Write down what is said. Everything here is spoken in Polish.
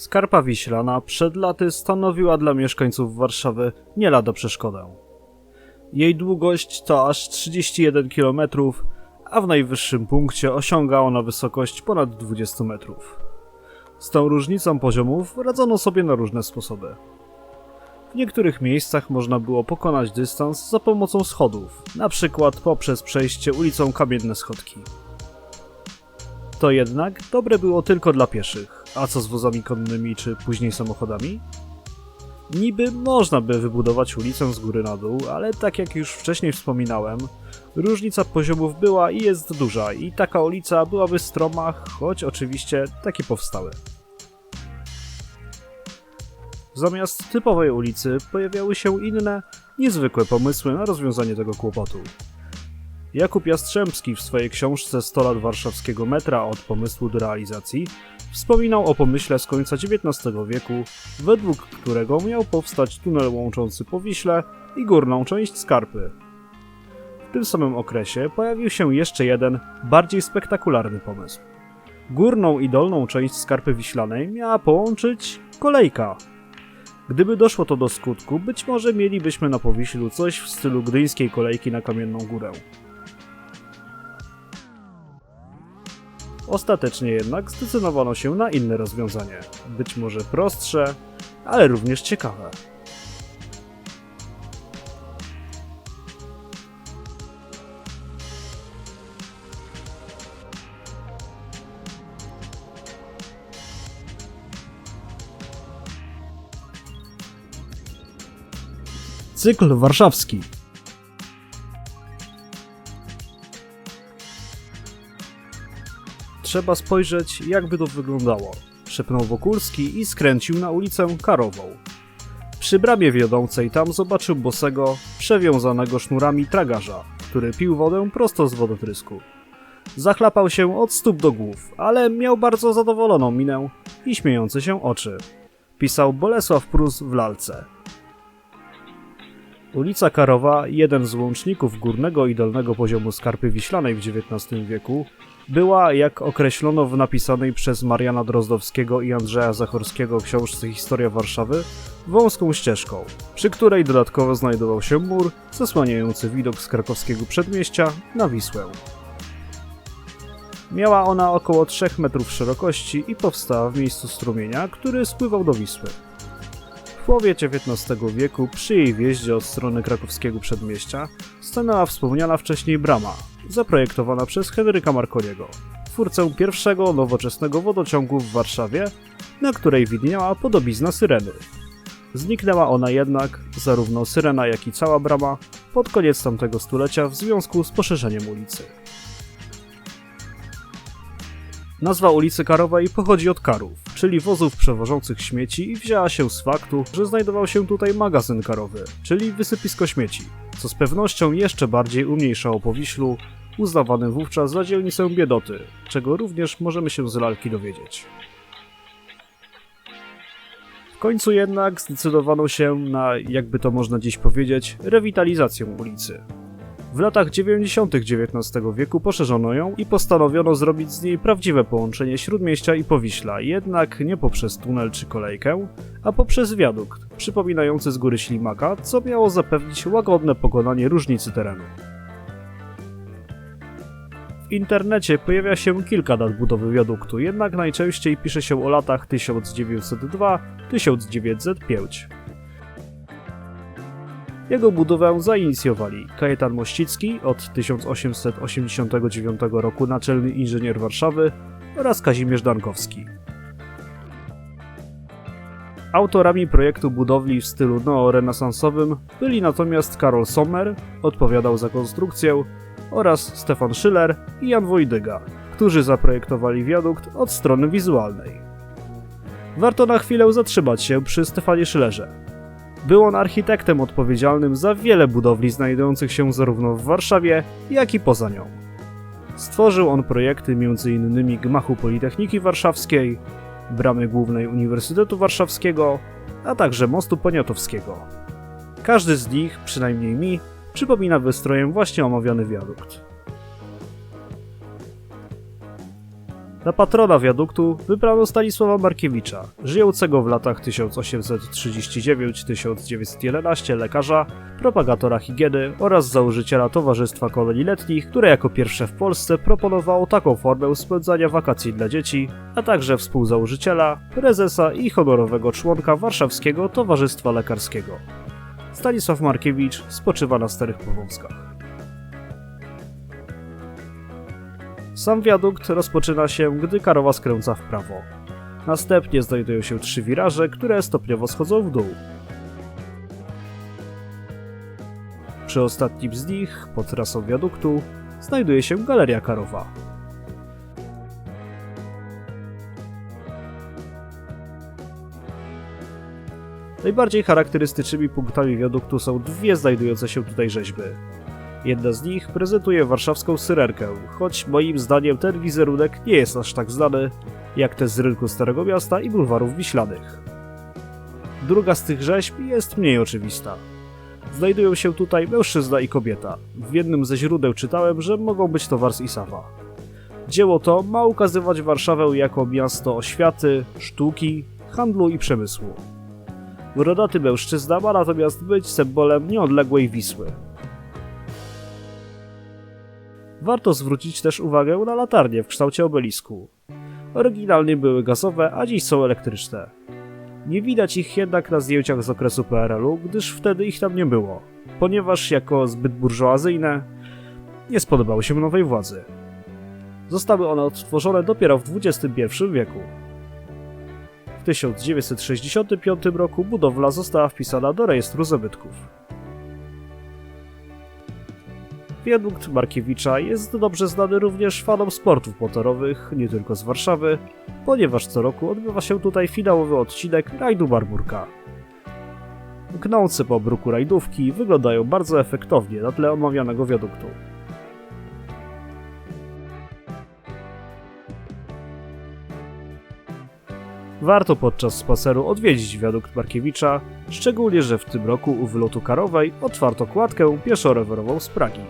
Skarpa Wiślana przed laty stanowiła dla mieszkańców Warszawy nie lada przeszkodę. Jej długość to aż 31 km, a w najwyższym punkcie osiąga ona wysokość ponad 20 metrów. Z tą różnicą poziomów radzono sobie na różne sposoby. W niektórych miejscach można było pokonać dystans za pomocą schodów, na przykład poprzez przejście ulicą Kamienne Schodki. To jednak dobre było tylko dla pieszych, a co z wozami konnymi czy później samochodami? Niby można by wybudować ulicę z góry na dół, ale tak jak już wcześniej wspominałem, różnica poziomów była i jest duża i taka ulica byłaby stroma, choć oczywiście takie powstały. Zamiast typowej ulicy pojawiały się inne, niezwykłe pomysły na rozwiązanie tego kłopotu. Jakub Jastrzębski w swojej książce 100 lat warszawskiego metra od pomysłu do realizacji wspominał o pomyśle z końca XIX wieku, według którego miał powstać tunel łączący Powiśle i górną część Skarpy. W tym samym okresie pojawił się jeszcze jeden, bardziej spektakularny pomysł. Górną i dolną część Skarpy Wiślanej miała połączyć kolejka. Gdyby doszło to do skutku, być może mielibyśmy na Powiślu coś w stylu gdyńskiej kolejki na Kamienną Górę. Ostatecznie jednak zdecydowano się na inne rozwiązanie. Być może prostsze, ale również ciekawe. Cykl warszawski. Trzeba spojrzeć, jakby to wyglądało. Szepnął Wokulski i skręcił na ulicę Karową. Przy bramie wiodącej tam zobaczył bosego, przewiązanego sznurami tragarza, który pił wodę prosto z wodotrysku. Zachlapał się od stóp do głów, ale miał bardzo zadowoloną minę i śmiejące się oczy. Pisał Bolesław Prus w lalce. Ulica Karowa, jeden z łączników górnego i dolnego poziomu Skarpy Wiślanej w XIX wieku, była, jak określono w napisanej przez Mariana Drozdowskiego i Andrzeja Zachorskiego książce Historia Warszawy, wąską ścieżką, przy której dodatkowo znajdował się mur zasłaniający widok z krakowskiego przedmieścia na Wisłę. Miała ona około 3 metrów szerokości i powstała w miejscu strumienia, który spływał do Wisły. Połowie XIX wieku przy jej wjeździe od strony krakowskiego przedmieścia stanęła wspomniana wcześniej brama, zaprojektowana przez Henryka Marconiego, twórcę pierwszego nowoczesnego wodociągu w Warszawie, na której widniała podobizna syreny. Zniknęła ona jednak, zarówno syrena jak i cała brama, pod koniec tamtego stulecia w związku z poszerzeniem ulicy. Nazwa ulicy Karowej pochodzi od karów, czyli wozów przewożących śmieci i wzięła się z faktu, że znajdował się tutaj magazyn karowy, czyli wysypisko śmieci, co z pewnością jeszcze bardziej umniejszało Powiślu, uznawany wówczas za dzielnicę biedoty, czego również możemy się z lalki dowiedzieć. W końcu jednak zdecydowano się na, jakby to można dziś powiedzieć, rewitalizację ulicy. W latach 90. XIX wieku poszerzono ją i postanowiono zrobić z niej prawdziwe połączenie Śródmieścia i Powiśla, jednak nie poprzez tunel czy kolejkę, a poprzez wiadukt, przypominający z góry ślimaka, co miało zapewnić łagodne pokonanie różnicy terenu. W internecie pojawia się kilka dat budowy wiaduktu, jednak najczęściej pisze się o latach 1902-1905. Jego budowę zainicjowali Kajetan Mościcki od 1889 roku naczelny inżynier Warszawy oraz Kazimierz Dankowski. Autorami projektu budowli w stylu neorenesansowym byli natomiast Karol Sommer, odpowiadał za konstrukcję, oraz Stefan Schiller i Jan Wojdyga, którzy zaprojektowali wiadukt od strony wizualnej. Warto na chwilę zatrzymać się przy Stefanie Schillerze. Był on architektem odpowiedzialnym za wiele budowli znajdujących się zarówno w Warszawie, jak i poza nią. Stworzył on projekty m.in. gmachu Politechniki Warszawskiej, bramy głównej Uniwersytetu Warszawskiego, a także mostu poniatowskiego. Każdy z nich, przynajmniej mi, przypomina wystrojem właśnie omawiany wiadukt. Na patrona wiaduktu wybrano Stanisława Markiewicza, żyjącego w latach 1839-1911 lekarza, propagatora higieny oraz założyciela Towarzystwa Kolonii Letnich, które jako pierwsze w Polsce proponowało taką formę spędzania wakacji dla dzieci, a także współzałożyciela, prezesa i honorowego członka Warszawskiego Towarzystwa Lekarskiego. Stanisław Markiewicz spoczywa na Starych Powązkach. Sam wiadukt rozpoczyna się, gdy karowa skręca w prawo. Następnie znajdują się trzy wiraże, które stopniowo schodzą w dół. Przy ostatnim z nich, pod trasą wiaduktu, znajduje się Galeria Karowa. Najbardziej charakterystycznymi punktami wiaduktu są dwie znajdujące się tutaj rzeźby. Jedna z nich prezentuje warszawską syrenkę, choć moim zdaniem ten wizerunek nie jest aż tak znany jak te z rynku Starego Miasta i bulwarów wiślanych. Druga z tych rzeźb jest mniej oczywista. Znajdują się tutaj mężczyzna i kobieta. W jednym ze źródeł czytałem, że mogą być to Wars i Sawa. Dzieło to ma ukazywać Warszawę jako miasto oświaty, sztuki, handlu i przemysłu. Brodaty mężczyzna ma natomiast być symbolem nieodległej Wisły. Warto zwrócić też uwagę na latarnie w kształcie obelisku. Oryginalnie były gazowe, a dziś są elektryczne. Nie widać ich jednak na zdjęciach z okresu PRL-u, gdyż wtedy ich tam nie było, ponieważ jako zbyt burżuazyjne nie spodobały się nowej władzy. Zostały one odtworzone dopiero w XXI wieku. W 1965 roku budowla została wpisana do rejestru zabytków. Wiadukt Markiewicza jest dobrze znany również fanom sportów motorowych, nie tylko z Warszawy, ponieważ co roku odbywa się tutaj finałowy odcinek rajdu Barburka. Gnące po bruku rajdówki wyglądają bardzo efektownie na tle omawianego wiaduktu. Warto podczas spaceru odwiedzić wiadukt Markiewicza, szczególnie że w tym roku u wylotu karowej otwarto kładkę pieszo-rowerową z Pragi.